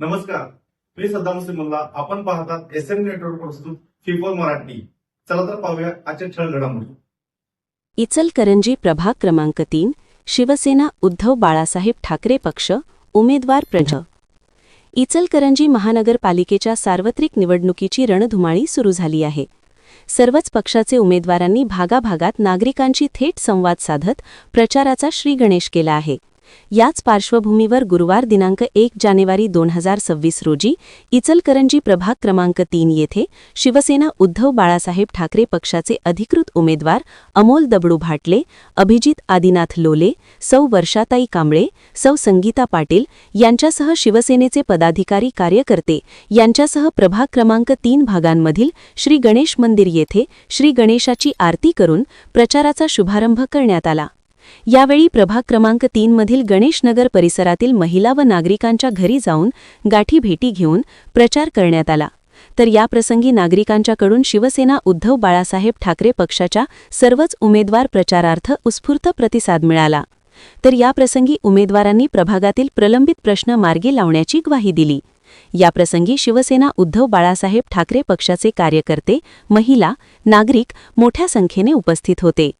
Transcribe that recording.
नमस्कार. मी सद्दाम सिमल्ला आपण पाहतात एस एम नेटवर्क प्रस्तुत फिफोर मराठी. चला तर पाहूया आजच्या ठळ घडामोडी. इचलकरंजी प्रभाग क्रमांक तीन शिवसेना उद्धव बाळासाहेब ठाकरे पक्ष उमेदवार प्रज. इचलकरंजी महानगरपालिकेच्या सार्वत्रिक निवडणुकीची रणधुमाळी सुरू झाली आहे. सर्वच पक्षाचे उमेदवारांनी भागाभागात नागरिकांशी थेट संवाद साधत प्रचाराचा श्रीगणेश केला आहे. याच पार्श्वभूमीवर गुरुवार दिनांक एक जानेवारी दोन हजार सव्वीस रोजी इचलकरंजी प्रभाग क्रमांक तीन येथे शिवसेना उद्धव बाळासाहेब ठाकरे पक्षाचे अधिकृत उमेदवार अमोल दबडू भाटले अभिजित आदिनाथ लोले सौ वर्षाताई कांबळे सौ संगीता पाटील यांच्यासह शिवसेनेचे पदाधिकारी कार्यकर्ते यांच्यासह प्रभाग क्रमांक तीन भागांमधील श्री गणेश मंदिर येथे श्री गणेशाची आरती करून प्रचाराचा शुभारंभ करण्यात आला. यावेळी प्रभाग क्रमांक तीनमधील गणेशनगर परिसरातील महिला व नागरिकांच्या घरी जाऊन गाठी भेटी घेऊन प्रचार करण्यात आला. तर याप्रसंगी नागरिकांच्याकडून शिवसेना उद्धव बाळासाहेब ठाकरे पक्षाच्या सर्वच उमेदवार प्रचारार्थ उत्स्फूर्त प्रतिसाद मिळाला. तर याप्रसंगी उमेदवारांनी प्रभागातील प्रलंबित प्रश्न मार्गी लावण्याची ग्वाही दिली. याप्रसंगी शिवसेना उद्धव बाळासाहेब ठाकरे पक्षाचे कार्यकर्ते महिला नागरिक मोठ्या संख्येने उपस्थित होते.